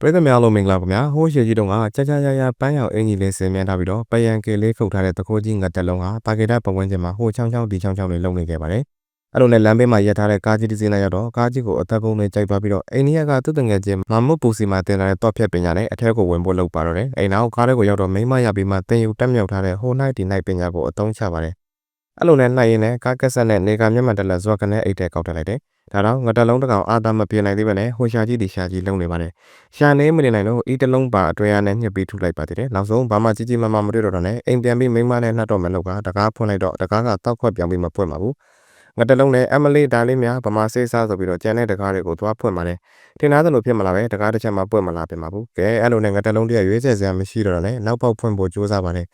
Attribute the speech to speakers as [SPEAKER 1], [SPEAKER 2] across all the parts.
[SPEAKER 1] ပရိသတ်များလုံးမင်္ဂလာပါခင်ဗျာဟိုးရှေကြီးတုန်းကကြာကြာကြာကြာပန်းရောင်အင်ကြီးလေးဆင်မြန်းထားပြီးတော့ပယံကေလေးခုတ်ထားတဲ့တခိုးကြီးငတ်တက်လုံးဟာတာဂေတာပတ်ဝန်းကျင်မှာဟိုချောင်းချောင်းဒီချောင်းချောင်းလေးလုံနေခဲ့ပါတယ်အဲ့လိုနဲ့လမ်းဘေးမှာရပ်ထားတဲ့ကားကြီးတစ်စီးနဲ့ရောက်တော့ကားကြီးကိုအသက်ပုံနဲ့ကြိုက်သွားပြီးတော့အိန္ဒိယကသူ့တငယ်ချင်းမမုတ်ပူစီမှာတင်လာတဲ့တော့ဖြတ်ပညာနဲ့အထက်ကိုဝင်ဖို့လုပ်ပါတော့တယ်အိမ်နောက်ကားထဲကိုရောက်တော့မိမရပြီးမှတင်ယူတက်မြောက်ထားတဲ့ဟိုနိုင်ဒီနိုင်ပညာကိုအသုံးချပါတယ်အဲ့လိုနဲ့နှိုက်ရင်းနဲ့ကားကက်ဆက်နဲ့နေကမျက်မှန်တက်လက်ဇွာကနေအိတ်တဲ့ကောက်တက်လိုက်တယ် ဒါတော့ငတလုံးတစ်ကောင်အာသာမပြေနိုင်သေးပဲနဲ့ဟိုရှာကြီးဒီရှာကြီးလုံနေပါတယ်ရှာနေမနေနိုင်တော့ဤတလုံးပါအတွဲရနဲ့ညှစ်ပြီးထုလိုက်ပါသေးတယ်နောက်ဆုံးဘာမှကြီးကြီးမားမားမတွေ့တော့တော့နဲ့အိမ်ပြန်ပြီးမိမနဲ့နှတ်တော့မယ်လို့ကတကားဖွင့်လိုက်တော့တကားကတောက်ခွက်ပြောင်းပြီးမပွင့်ပါဘူးငတလုံးနဲ့အမလေးဒါလေးများဗမာစေးစားဆိုပြီးတော့ကျန်တဲ့တကားတွေကိုသွားဖွင့်ပါတယ်ထင်သားသလိုဖြစ်မလာပဲတကားတစ်ချက်မှပွင့်မလာပြင်ပါဘူးကဲအဲ့လိုနဲ့ငတလုံးတည်းရွေးချယ်စရာမရှိတော့တော့နဲ့နောက်ပေါက်ဖွင့်ဖို့ကြိုးစားပါတယ်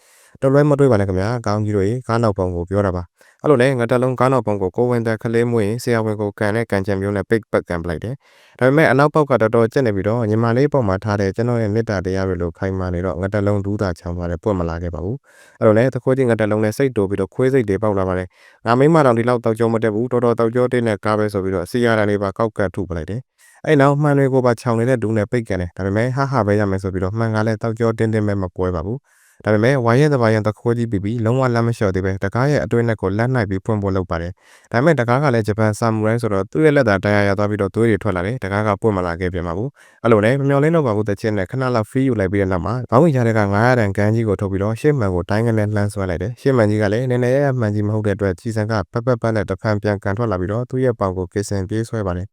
[SPEAKER 1] တော်လွဲမတွေးပါနဲ့ခင်ဗျာကောင်းကြီးတို့ရေကားနောက်ပုံကိုပြောတာပါ အဲ့လိုနဲ့ငါတက်လုံးကားနောက်ပုံကိုကိုဝင်တဲ့ခလေးမွေးဆရာဝန်ကိုကန်တဲ့ကန်ချံမျိုးနဲ့ပိတ်ပတ်ကန်ပလိုက်တယ်ဒါပေမဲ့အနောက်ပေါက်ကတော်တော်ကျက်နေပြီးတော့ညီမလေးပုံမှာထားတဲ့ကျွန်တော်ရဲ့မေတ္တာတရားတွေလိုခိုင်မာနေတော့ငါတက်လုံးဒူးတာချောင်းပါတယ်ပွက်မလာခဲ့ပါဘူးအဲ့လိုနဲ့သခိုးချင်းငါတက်လုံးနဲ့စိတ်တိုးပြီးတော့ခွေးစိတ်တွေပေါက်လာပါတယ်ငါမိမတော်ဒီလောက်တောက်ကြုံမတက်ဘူးတော်တော်တောက်ကြတဲ့နဲ့ကားပဲဆိုပြီးတော့စီရတာလေးပါကောက်ကတ်ထုပလိုက်တယ်အဲ့နောက်မှန်တွေကိုပါခြောင်နေတဲ့ဒူးနဲ့ပိတ်ကန်တယ်ဒါပေမဲ့ဟာဟာပဲရမယ်ဆိုပြီးတော့မှန်ကလည်းတောက်ကြောတင်းတင်းပဲမကွဲပါဘူး ဒါပေမဲ့ဝိုင်းရဲတပါရန်တခွေးကြီးပြီးပြီးလုံးဝလက်မလျှော့သေးပဲတကားရဲ့အတွင်းနဲ့ကိုလက်နိုင်ပြီးဖွင့်ဖို့လုပ်ပါတယ်။ဒါပေမဲ့တကားကလည်းဂျပန်ဆာမူရိုင်းဆိုတော့သူ့ရဲ့လက်သာတရားရသွားပြီးတော့သွေးတွေထွက်လာတယ်။တကားကပွင့်မလာခဲ့ပြန်ပါဘူး။အဲ့လိုနဲ့မမျော်လင့်တော့ပါဘူးတချင်းနဲ့ခဏလောက်ဖီးယူလိုက်ပြီးတဲ့နောက်မှာခေါင်းဝင်ချတဲ့က900တန်ကန်ကြီးကိုထုတ်ပြီးတော့ရှေ့မှန်ကိုတိုင်းကလေးလှမ်းဆွဲလိုက်တယ်။ရှေ့မှန်ကြီးကလည်းနည်းနည်းရမှန်ကြီးမဟုတ်တဲ့အတွက်ကြီးစံကပက်ပက်ပက်နဲ့တဖန်ပြန်ကန်ထွက်လာပြီးတော့သူ့ရဲ့ပေါင်ကိုကစ်စင်ပြေးဆွဲပါတယ်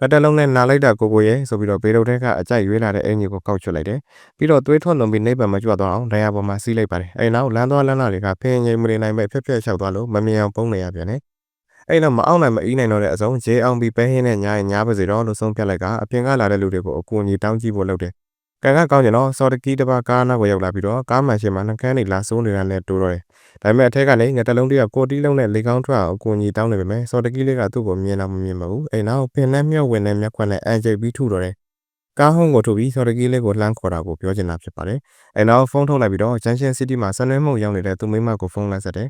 [SPEAKER 1] လက်တက်လုံးနဲ့နာလိုက်တာကိုကိုရဲ့ဆိုပြီးတော့ဘေးတုတ်ထဲကအကြိုက်ရွေးလာတဲ့အင်ကြီးကိုကောက်ချွတ်လိုက်တယ်ပြီးတော့သွေးထွက်လွန်ပြီးနှိပ်ပံမကြွသွားအောင်ဒဏ်ရာပေါ်မှာစီးလိုက်ပါတယ်အဲနောက်လမ်းသွားလမ်းလာတွေကဖင်းငိမ်မနေနိုင်ပဲဖြက်ဖြက်လျှောက်သွားလို့မမြင်အောင်ပုံနေရပြန်တယ်အဲ့တော့မအောင်နိုင်မအီးနိုင်တော့တဲ့အစုံဂျေအောင်ပြီးပဲဟင်းနဲ့ညာရင်ညာပါစေတော့လို့ဆုံးဖြတ်လိုက်ကအပြင်ကလာတဲ့လူတွေကိုအကူအညီတောင်းကြည့်ဖို့လုပ်တယ် ကံကကောင်းကျင်တော့စော်တကီးတစ်ပါးကားနားကိုရောက်လာပြီးတော့ကားမှန်ရှင်မှာနှကန်းတွေလာစိုးနေတာနဲ့တိုးတော့တယ်။ဒါပေမဲ့အထက်ကနေငတလုံးတည်းကကိုတီးလုံးနဲ့လေကောင်းထွက်အောင်အကူအညီတောင်းနေပေမဲ့စော်တကီးလေးကသူ့ကိုမြင်တော့မမြင်ပါဘူး။အိမ်နောက်ပင်နဲ့မြော့ဝင်တဲ့မျက်ခွက်နဲ့အန်ကျိတ်ပြီးထုတော့တယ်။ကားဟုံးကိုထုတ်ပြီးစော်တကီးလေးကိုလှမ်းခေါ်တာကိုပြောချင်တာဖြစ်ပါတယ်။အိမ်နောက်ဖုန်းထုတ်လိုက်ပြီးတော့ဂျန်ရှင်စီးတီးမှာဆန်နွဲမှုရောက်နေတဲ့သူမိမကိုဖုန်းလက်ဆက်တယ်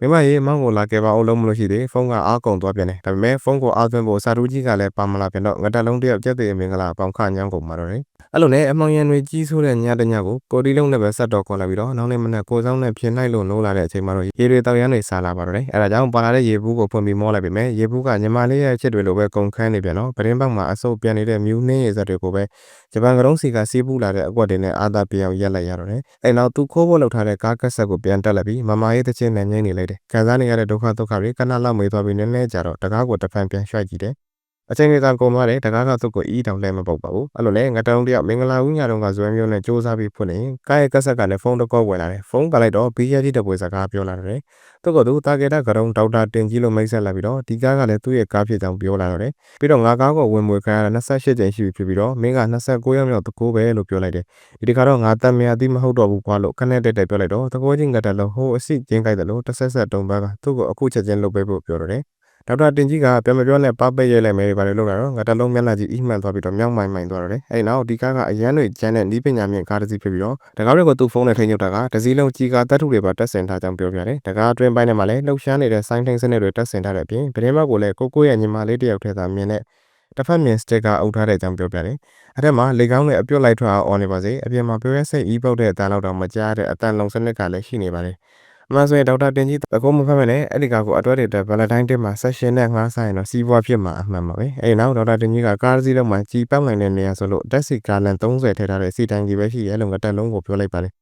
[SPEAKER 1] မိမရေမောင်ကိုလာခဲ့ပါအောင်လုံးမလို့ရှိသေးဖုန်းကအားကုန်သွားပြန်တယ်ဒါပေမဲ့ဖုန်းကိုအားသွင်းဖို့စာတူးကြီးကလည်းပါမလာပြန်တော့ငတက်လုံးတယောက်ပြက်တဲ့မင်္ဂလာပေါင်ခညောင်းကုန်มาတော့တယ်အဲ့လိုနဲ့အမောင်ရံတွေကြီးဆိုးတဲ့ညတညကိုကိုတီလုံးနဲ့ပဲဆက်တော့ခေါ်လာပြီးတော့နောက်နေ့မနက်ကိုဆောင်နဲ့ပြင်လိုက်လို့နိုးလာတဲ့အချိန်မှာတော့ရေတွေတောက်ရမ်းတွေစားလာပါတော့တယ်အဲ့ဒါကြောင့်ပါလာတဲ့ရေဘူးကိုဖွင့်ပြီးမောလိုက်ပြီမဲ့ရေဘူးကညီမလေးရဲ့အချက်တွေလိုပဲကုန်ခန်းနေပြန်တော့ပရင်ပေါက်မှာအဆုပ်ပြန်နေတဲ့မြူးနှင်းရေစက်တွေကိုပဲဂျပန်ကရုံးစီကစီးပူးလာတဲ့အကွက်တွေနဲ့အာသာပြောင်ရက်လိုက်ရတော့တယ်အဲ့နောက်သူခိုးဖို့လှုပ်ထားတဲ့ကားကက်ဆက်ကိုပြန်တက်လိုက်ပြီးမမရဲ့တချင်းနဲ့ငိမ့်နေလိုက်တယ်ခံစားနေရတဲ့ဒုက္ခဒုက္ခတွေကနလောက်မေးသွားပြီးနည်းနည်းကြာတော့တကားကိုတဖန်ပြန်ရွှိုက်ကြည့်တယ် အချိန်ကြီးကကုန်သွားတယ်တကားကသူ့ကိုအီးတောင်လဲမပုတ်ပါဘူးအဲ့လိုနဲ့ငတုံတယောက်မင်္ဂလာဦးညတော့ကဇွဲမျိုးနဲ့စူးစမ်းပြီးဖွင့်နေကားရဲ့ကက်ဆက်ကလည်းဖုန်းတကောဝင်လာတယ်ဖုန်းကလိုက်တော့ဘီယာကြီးတပွဲစကားပြောလာတယ်သူကသူတာဂေတာကရုံဒေါက်တာတင်ကြီးလို့မိတ်ဆက်လာပြီးတော့ဒီကားကလည်းသူ့ရဲ့ကားဖြစ်ကြောင်းပြောလာတော့တယ်ပြီးတော့ငါကားကိုဝင်မွေခံရတာ28ကြိမ်ရှိပြီဖြစ်ပြီးတော့မင်းက29ရက်မြောက်တကိုးပဲလို့ပြောလိုက်တယ်ဒီတခါတော့ငါတမ်းမြအသိမဟုတ်တော့ဘူးကွာလို့ခနဲ့တက်တက်ပြောလိုက်တော့တကိုးချင်းကတက်လို့ဟိုအစ်ကျင်းကြိုက်တယ်လို့တစ်ဆက်ဆက်တုံးဘက်ကသူ့ကိုအခုချက်ချင်းလုပ်ပေးဖို့ပြောတော့တယ် ဒေါက်တာတင်ကြီးကပြန်မပြောနဲ့ပပိတ်ရဲလိုက်မယ်ဘာလို့လုပ်လာတော့ငါတလုံးမျက်နှာကြီးအီးမှန်သွားပြီးတော့မြောက်မိုင်မိုင်သွားတော့တယ်အဲ့နောက်ဒီကားကအရန်တွေကျန်းတဲ့နီးပညာမြင့်ကားတစ်စီးဖြစ်ပြီးတော့တကားတွေကိုသူ့ဖုန်းနဲ့ထိန်းချုပ်တာကတစည်းလုံးကြီးကားတပ်ထုတွေပါတက်ဆင်ထားကြောင်းပြောပြတယ်တကားအတွင်းပိုင်းထဲမှာလည်းလှုပ်ရှားနေတဲ့ဆိုင်းထိန်စနစ်တွေတက်ဆင်ထားတဲ့အပြင်ဗရင်ဘက်ကိုလည်းကိုကိုရဲ့ညီမလေးတယောက်ထဲသာမြင်တဲ့တစ်ဖက်မြင်စတစ်ကာအုပ်ထားတဲ့အကြောင်းပြောပြတယ်။အဲ့ထက်မှာလေကောင်းနဲ့အပြုတ်လိုက်ထွက်အောင်អော်နေပါစေ။အပြင်မှာပြောရဲစိတ်အီးပုတ်တဲ့အတန်လောက်တော့မကြားတဲ့အတန်လုံးစနစ်ကလည်းရှိနေပါတယ်။ အမှန်ဆိုရင်ဒေါက်တာတင်ကြီးတကုံးမဖတ်မဲ့နဲ့အဲ့ဒီကာကိုအတွဲတွေတက်ဗလတိုင်းတင်မှာဆက်ရှင်နဲ့ငားဆိုင်တော့စီးပွားဖြစ်မှာအမှန်ပါပဲအဲ့နောက်ဒေါက်တာတင်ကြီးကကားစီးလုံးမှာကြီးပောက်နိုင်တဲ့နေရာဆိုလို့တက်စီကာလန်30ထည့်ထားတဲ့စီတိုင်ကြီးပဲရှိရဲလို့ငတက်လုံးကိုပြောလိုက်ပါတယ်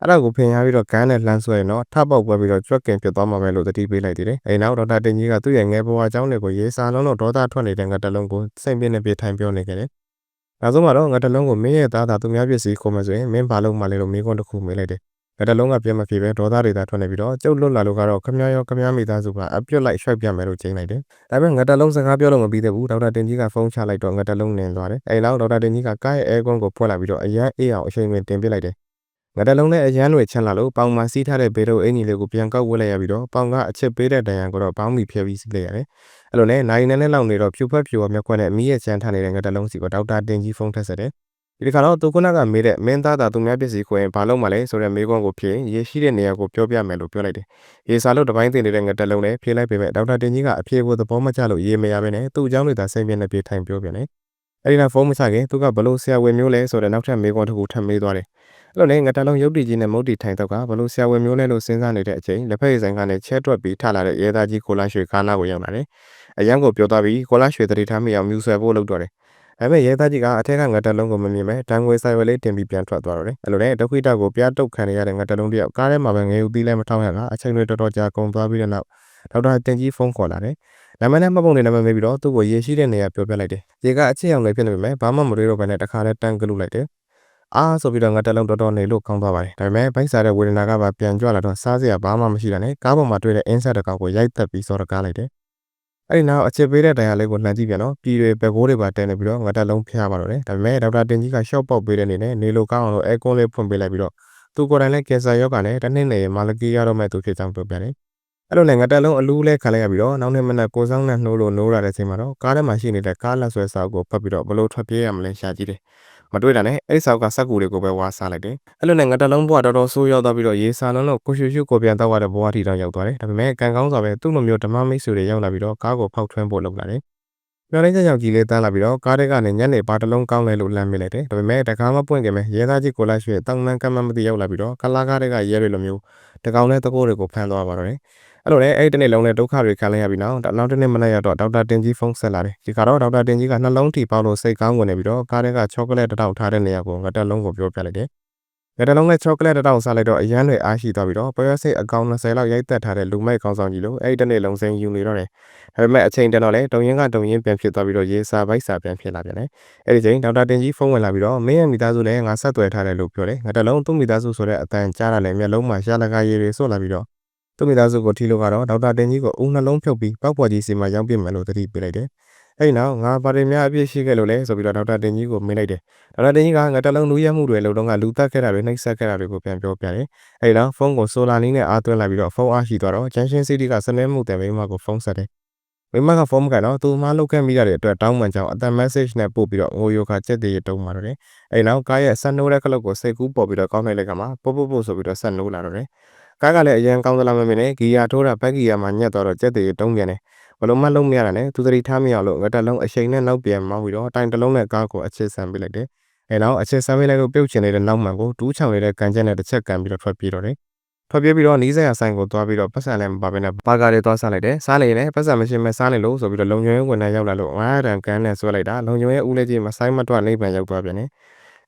[SPEAKER 1] အဲ့ဒါကိုဖင်ရပြီးတော့ကန်းနဲ့လှမ်းဆွဲရင်တော့ထပေါက်ပွဲပြီးတော့ကြွက်ကင်ပြတ်သွားမှာပဲလို့တတိပေးလိုက်သေးတယ်။အဲနောက်ဒေါက်တာတင်ကြီးကသူ့ရဲ့ငယ်ဘဝအကြောင်းတွေကိုရေးစာလုံးလို့ဒေါသထွက်နေတဲ့ငါတလုံးကိုစိတ်ပြင်းနေပြထိုင်ပြောနေခဲ့တယ်။နောက်ဆုံးမှာတော့ငါတလုံးကိုမင်းရဲ့သားသားသူများပစ္စည်းခေါ်မှဆိုရင်မင်းဘာလို့မှလဲလို့မိကွန်းတစ်ခုမေးလိုက်တယ်လ က်တလုံးကပြတ်မဖြစ်ပဲဒေါသတွေသာထွက်နေပြီးတော့ကျုပ်လွတ်လာလို့ကတော့ခမရောခမမိသားစုကအပြစ်လိုက်ရွှိုက်ပြမယ်လို့ချိန်လိုက်တယ်။ဒါပေမဲ့ငါတလုံးစကားပြောလို့မပြီးသေးဘူးဒေါက်တာတင်ကြီးကဖုန်းချလိုက်တော့ငါတလုံးနင်သွားတယ်။အဲနောက်ဒေါက်တာတင်ကြီးကကားရဲ့အဲကွန်းကိုဖွင့်လိုက်ပြီးတော့အရန်အေးအောင်အချိန်ဝင်တင်ပြလိုက်တယ်။ငါတလုံးနဲ့အရန်တွေချမ်းလာလို့ပေါင်မှာစီးထားတဲ့ဘေးတို့အင်ကြီးလေးကိုပြန်ကောက်ဝတ်လိုက်ရပြီးတော့ပေါင်ကအချစ်ပေးတဲ့တန်ရန်ကိုတော့ပေါင်းပြီးဖျက်ပြီးစီးလိုက်ရတယ်။အဲ့လိုနဲ့နိုင်နေနဲ့လောက်နေတော့ဖြူဖက်ဖြူော်မျက်ခွက်နဲ့မီးရဲ့ချမ်းထားနေတဲ့ငါတလုံးစီကိုဒေါက်တာတင်ကြီးဖုန်းထက်ဆက်တယ်။ ဒီခါတော့သူခုနကမေးတဲ့မင်းသားသာသူများပစ္စည်းခွင်ဘာလုပ်မှလဲဆိုတဲ့မေးခွန်းကိုဖြေရေရှိတဲ့နေရာကိုပြောပြမယ်လို့ပြောလိုက်တယ်။ရေစာလို့တပိုင်းတင်နေတဲ့ငတက်လုံးနဲ့ဖြေလိုက်ပေမဲ့ဒေါက်တာတင်ကြီးကအဖြေကိုသဘောမကျလို့ရေမရဘဲနဲ့သူ့အကြောင်းတွေသာစိတ်ပြင်းနေပြေးထိုင်ပြောပြန်တယ်။အဲဒီနောက်ဖုန်းမချခင်သူကဘလို့ဆရာဝန်မျိုးလဲဆိုတဲ့နောက်ထပ်မေးခွန်းတစ်ခုထပ်မေးသွားတယ်အဲ့လိုနဲ့ငါတလုံးရုပ်တည်ကြီးနဲ့မုတ်တီထိုင်တော့ကဘလို့ဆရာဝန်မျိုးလဲလို့စဉ်းစားနေတဲ့အချိန်လက်ဖက်ရည်ဆိုင်ကနေချဲတွက်ပြီးထလာတဲ့ရဲသားကြီးကိုလာရွှေခါနာကိုရောက်လာတယ်အရန်ကိုပြောသွားပြီးကိုလာရွှေတတိထားမိအောင်မြူဆွဲဖို့လုပ်တော့တယ် ဒါပေမဲ့ရဲသားကြီးကအထက်ကငါတက်လုံးကိုမမြင်ပဲတန်ငွေဆိုင်ဝယ်လေးတင်ပြီးပြန်ထွက်သွားတော့တယ်အဲ့လိုနဲ့ဒုက္ခိတကိုပြားတုတ်ခံရတဲ့ငါတက်လုံးတယောက်ကားထဲမှာပဲငယ်ဦးသီးလဲမထောင်းရကအချိန်တွေတော်တော်ကြာကုန်သွားပြီးတဲ့နောက်ဒေါက်တာတင်ကြီးဖုန်းခေါ်လာတယ်နာမည်နဲ့မှတ်ပုံတွေနာမည်မေးပြီးတော့သူ့ကိုရေရှိတဲ့နေရာပြောပြလိုက်တယ်။ရေကအချစ်အောင်လည်းဖြစ်နေပေမဲ့ဘာမှမတွေးတော့ဘဲနဲ့တခါတည်းတန်းကလုလိုက်တယ်။အာဆိုပြီးတော့ငါတက်လုံးတော်တော်နေလို့ကောင်းသွားပါတယ်။ဒါပေမဲ့ဗိုက်စားတဲ့ဝေဒနာကပါပြန်ကြွလာတော့စားစရာဘာမှမရှိတာနဲ့ကားပေါ်မှာတွေ့တဲ့အင်းဆက်တစ်ကောင်ကိုရိုက်သက်ပြီးစော်တကားလိုက်တယ်။ အဲ့ဒီနောက်အချစ်ပေးတဲ့တရားလေးကိုလှမ်းကြည့်ပြန်တော့ပြည်တွေဘက်ကိုးတွေပါတဲနေပြီးတော့ငါတက်လုံးဖျားပါတော့တယ်။ဒါပေမဲ့ဒေါက်တာတင်ကြီးကရှော့ပေါက်ပေးတဲ့အနေနဲ့နေလို့ကောင်းအောင်လို့အဲကွန်းလေးဖွင့်ပေးလိုက်ပြီးတော့သူကိုယ်တိုင်လည်းကင်ဆာရောဂါနဲ့တစ်နှစ်နေမာလကီရတော့မဲ့သူဖြစ်ကြောင်းပြောပြတယ်။အဲ့လိုနဲ့ငါတက်လုံးအလူးလဲခံလိုက်ရပြီးတော့နောက်နေ့မနက်ကိုဆောင်နဲ့နှိုးလို့နိုးရတဲ့အချိန်မှာတော့ကားထဲမှာရှိနေတဲ့ကားလက်ဆွဲစာအုပ်ကိုဖတ်ပြီးတော့ဘလို့ထွက်ပြေးရမလဲရှာကြည့်တယ်။ မတွေ့တာနဲ့အဲ့ဒီစာအုပ်ကစက်ကူတွေကိုပဲဝါစားလိုက်တယ်။အဲ့လိုနဲ့ငါတက်လုံးဘွားတော်တော်ဆိုးရောက်သွားပြီးတော့ရေစာလုံးလို့ကိုရှူရှူကိုပြန်တော့ရတဲ့ဘွားထီတောင်ရောက်သွားတယ်။ဒါပေမဲ့ကံကောင်းစွာပဲသူ့လိုမျိုးဓမ္မမိတ်ဆွေတွေရောက်လာပြီးတော့ကားကိုဖောက်ထွင်းဖို့လုပ်လာတယ်။ပြောင်းလဲချက်ရောက်ကြီးလေးတန်းလာပြီးတော့ကားထဲကနေညနေပါတလုံးကောင်းလဲလို့လမ်းမိလိုက်တယ်။ဒါပေမဲ့တကားမပွင့်ခင်ပဲရဲသားကြီးကိုလိုက်ရွှေတောင်းတန်းကမ်းမမသိရောက်လာပြီးတော့ကလာကားတွေကရဲတွေလိုမျိုးတကောင်နဲ့တကိုးတွေကိုဖမ်းသွားပါတော့တယ်။ အဲ့လိုနဲ့အဲ့ဒီတနေ့လုံးနဲ့ဒုက္ခတွေခံလိုက်ရပြီးနောက်နောက်တစ်နေ့မနေ့ရောက်တော့ဒေါက်တာတင်ကြီးဖုန်းဆက်လာတယ်ဒီကတော့ဒေါက်တာတင်ကြီးကနှလုံးထိပေါက်လို့စိတ်ကောင်းဝင်နေပြီးတော့ကားထဲကချောကလက်တစ်တောက်ထားတဲ့နေရာကိုငါတက်လုံးကိုပြောပြလိုက်တယ်ငါတက်လုံးနဲ့ချောကလက်တစ်တောက်စားလိုက်တော့အရန်တွေအားရှိသွားပြီးတော့ပွဲစိတ်အကောင်20လောက်ရိုက်တက်ထားတဲ့လူမိုက်ကောင်းဆောင်ကြီးလို့အဲ့ဒီတနေ့လုံးစိမ်းယူနေတော့တယ်ဒါပေမဲ့အချိန်တန်တော့လေတုံရင်ကတုံရင်ပြန်ဖြစ်သွားပြီးတော့ရေစာပိုက်စာပြန်ဖြစ်လာပြန်တယ်အဲ့ဒီချိန်ဒေါက်တာတင်ကြီးဖုန်းဝင်လာပြီးတော့မင်းရဲ့မိသားစုလည်းငါဆက်သွယ်ထားတယ်လို့ပြောတယ်ငါတက်လုံးသူ့မိသားစုဆိုတဲ့အတန်ကြားရလဲမျက်လုံးမှာရှာလကားရည်တွေစွတ်လာပြီးတော့ သူ့မိသားစုကိုထီလို့ကတော့ဒေါက်တာတင်ကြီးကိုဦးနှလုံးဖြုတ်ပြီးပောက်ပေါ်ကြီးစီမှာရောက်ပြစ်မယ်လို့တတိပေးလိုက်တယ်။အဲဒီနောက်ငါဘာတွေများအပြစ်ရှိခဲ့လို့လဲဆိုပြီးတော့ဒေါက်တာတင်ကြီးကိုမေးလိုက်တယ်။ဒေါက်တာတင်ကြီးကငါတလုံးလူရဲမှုတွေလုံတော့ကလူတက်ခဲ့တာတွေနှိပ်စက်ခဲ့တာတွေကိုပြန်ပြောပြတယ်။အဲဒီနောက်ဖုန်းကိုဆိုလာနီးနဲ့အားသွင်းလိုက်ပြီးတော့ဖုန်းအားရှိသွားတော့ဂျန်ရှင်းစီတီကစနေမှုတယ်မိမကိုဖုန်းဆက်တယ်။မိမကဖုန်းမကန်တော့သူမလုတ်ခဲ့မိရတဲ့အတွက်တောင်းပန်ကြောင်းအတန် message နဲ့ပို့ပြီးတော့ငိုယိုခါချက်တည်းတုံးมาတော့တယ်။အဲဒီနောက်ကားရဲ့ဆက်နိုးတဲ့ကလုတ်ကိုစိတ်ကူးပေါ်ပြီးတော့ကောင်းလိုက်လိုက်ကမှပုတ်ပုတ်ပုတ်ဆိုပြီးတော့ဆက်နိုးလာတော့တယ်။ ကားကလည်းအရင်ကောင်းသလားမမင်းနဲ့ဂီယာထိုးတာဘက်ကီယာမှာညက်သွားတော့ကြက်တွေတုံးပြန်တယ်ဘလုံးမလုံးမရတာနဲ့သူသတိထားမရလို့ငါတက်လုံးအချိန်နဲ့နောက်ပြန်မောင်းပြီးတော့တိုင်တလုံးနဲ့ကားကိုအချစ်ဆန်ပေးလိုက်တယ်အဲနောက်အချစ်ဆန်ပေးလိုက်လို့ပြုတ်ချင်နေတဲ့နောက်မှန်ကိုတူးချောင်နေတဲ့ကန်ချက်နဲ့တစ်ချက်ကန်ပြီးတော့ထွက်ပြေးတော့တယ်ထွက်ပြေးပြီးတော့နီးစပ်ရဆိုင်ကိုသွားပြီးတော့ပတ်စံလည်းမပါဘဲနဲ့ဘာကာတွေသွားစားလိုက်တယ်စားနေရင်ပတ်စံမရှိမဲ့စားနေလို့ဆိုပြီးတော့လုံချုံရဲဝင်နေရောက်လာလို့ငါးရန်ကန်နဲ့ဆွဲလိုက်တာလုံချုံရဲဦးလေးကြီးမဆိုင်မတွနေပြန်ရောက်သွားပြန်တယ်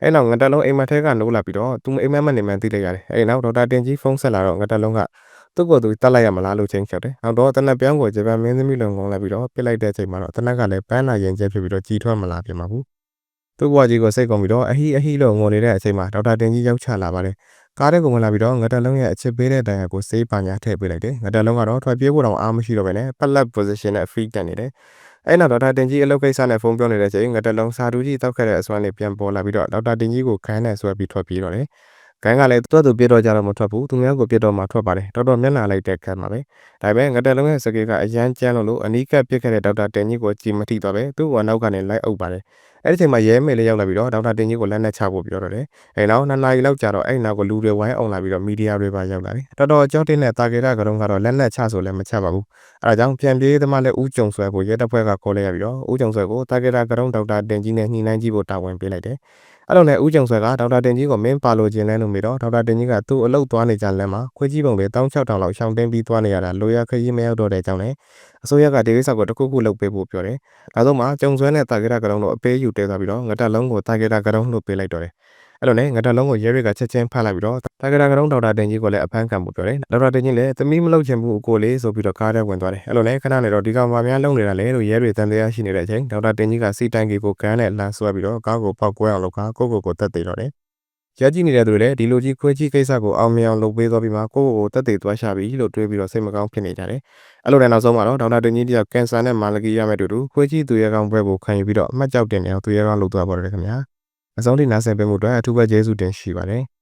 [SPEAKER 1] အဲ့နောက်ငတက်လုံးအိမ်မထဲကနိုးလာပြီးတော့သူအိမ်မက်မနေမှန်းသိလိုက်ရတယ်အဲ့နောက်ဒေါက်တာတင်ကြီးဖုန်းဆက်လာတော့ငတက်လုံးကသူ့ကိုယ်သူတတ်လိုက်ရမလားလို့ချင်းချောက်တယ်နောက်တော့တနက်ပြောင်းကိုဂျပန်မင်းသမီးလုံကုန်းလိုက်ပြီးတော့ပြစ်လိုက်တဲ့အချိန်မှာတော့တနက်ကလည်းပန်းလာရင်ကျက်ဖြစ်ပြီးတော့ကြည်ထွက်မလာပြန်ပါဘူးသူ့ဘွားကြီးကိုစိတ်ကုန်ပြီးတော့အဟိအဟိလို့ငိုနေတဲ့အချိန်မှာဒေါက်တာတင်ကြီးရောက်ချလာပါတယ်ကားတဲ့ကိုဝင်လာပြီးတော့ငတက်လုံးရဲ့အချစ်ပေးတဲ့တိုင်ကိုစေးပါညာထည့်ပေးလိုက်တယ်ငတက်လုံးကတော့ထွက်ပြေးဖို့တော့အားမရှိတော့ဘဲနဲ့ပလက် position နဲ့ feed တက်နေတယ် အဲ့နောက်ဒေါက်တာတင်ကြီးအလုပ်ကိစ္စနဲ့ဖုန်းပြောနေတဲ့ချိန်ငတက်လုံးစာတူကြီးတောက်ခဲ့တဲ့အစွမ်းလေးပြန်ပေါ်လာပြီးတော့ဒေါက်တာတင်ကြီးကိုခန်းနဲ့ဆွဲပြီးထွက်ပြေးတော့တယ်။ဂိုင်းကလည်းသူ့သူပြစ်တော့ကြတော့မထွက်ဘူး။သူများကိုပြစ်တော့မှထွက်ပါတယ်။တော်တော်မျက်နှာလိုက်တဲ့ခန်းမှာပဲ။ဒါပေမဲ့ငတက်လုံးရဲ့စကေးကအရန်ကျန်းလို့လို့အနီးကပ်ပြစ်ခဲ့တဲ့ဒေါက်တာတင်ကြီးကိုကြည်မထိတော့ပဲသူ့ကနောက်ကနေလိုက်အုပ်ပါတယ်။ အဲ့ဒီချိန်မှာရဲမေလေးရောက်လာပြီးတော့ဒေါက်တာတင်ကြီးကိုလက်နဲ့ချဖို့ပြောတော့တယ်။အဲနောက်နှစ်နာရီလောက်ကြာတော့အဲ့နောက်ကိုလူတွေဝိုင်းအောင်လာပြီးတော့မီဒီယာတွေပါရောက်လာတယ်။တော်တော်ကြောက်တဲ့နဲ့တာကေတာကတော့ကတော့လက်နဲ့ချဆိုလည်းမချပါဘူး။အဲဒါကြောင့်ပြန်ပြေးသမားလည်းဦးကြုံဆွဲကိုရဲတပ်ဖွဲ့ကခေါ်လိုက်ရပြီးတော့ဦးကြုံဆွဲကိုတာကေတာကတော့ဒေါက်တာတင်ကြီးနဲ့ညှိနှိုင်းကြည့်ဖို့တာဝန်ပေးလိုက်တယ်။အဲ့လိုနဲ့ဦးကျုံဆွဲကဒေါက်တာတင်ကြီးကိုမင်းပါလို့ခြင်းလဲလို့မေတော့ဒေါက်တာတင်ကြီးကသူ့အလုပ်သွားနေကြလမ်းမှာခွေးကြီးပုံတွေ16000လောက်ရှောင်းတင်းပြီးသွားနေရတာလိုရခကြီးမရောက်တော့တဲ့ကြောင်းနဲ့ အစိုးရကဒီကိစ္စကိုတခုခုလုပ်ပေးဖို့ပြောတယ်။ဒါဆိုမှကျုံဆွဲနဲ့တာဂက်တာကရုံးတို့အပေးယူတဲသွားပြီးတော့ငတက်လုံးကိုတာဂက်တာကရုံးလို့ပေးလိုက်တော့တယ်။အဲ့လိုနဲ့ငတက်လုံးကိုရဲတွေကချက်ချင်းဖမ်းလိုက်ပြီးတော့တာဂက်တာကရုံးဒေါက်တာတင်ကြီးကိုလည်းအဖမ်းခံဖို့ပြောတယ်။ဒေါက်တာတင်ကြီးလည်းသမီးမလုပ်ချင်ဘူးကိုလေးဆိုပြီးတော့ကားထဲဝင်သွားတယ်။အဲ့လိုနဲ့ခဏနေတော့ဒီကောင်မများလုံနေတာလေလို့ရဲတွေတန်တရားရှိနေတဲ့အချိန်ဒေါက်တာတင်ကြီးကစီတိုင်ကြီးကိုကန်းနဲ့လမ်းဆွဲပြီးတော့ကားကိုပောက်ကွဲအောင်လုပ်ကာကိုကိုကိုတက်သေးတော့တယ်။ ရကြည့်နေတဲ့သူတွေလည်းဒီလိုကြီးခွေးကြီးကိစ္စကိုအောင်မြင်အောင်လုပ်ပေးသွားပြီးမှကိုကိုကိုတက်သေးသွားရှာပြီလို့တွေးပြီးတော့စိတ်မကောင်းဖြစ်နေကြတယ်။အဲ့လိုနဲ့နောက်ဆုံးမှာတော့ဒေါက်တာတင်ကြီးတယောက်ကင်ဆာနဲ့မာလကီရမဲ့တူတူခွေးကြီးသူရဲကောင်းဘွဲကိုခံယူပြီးတော့အမှတ်ကြောက်တင်နေအောင်သူရဲကောင်းလုပ်သွားပါတယ်ခင်ဗျာ။အဆုံးထိနားဆင်ပေးမှုအတွက်အထူးပဲကျေးဇူးတင်ရှိပါတယ်။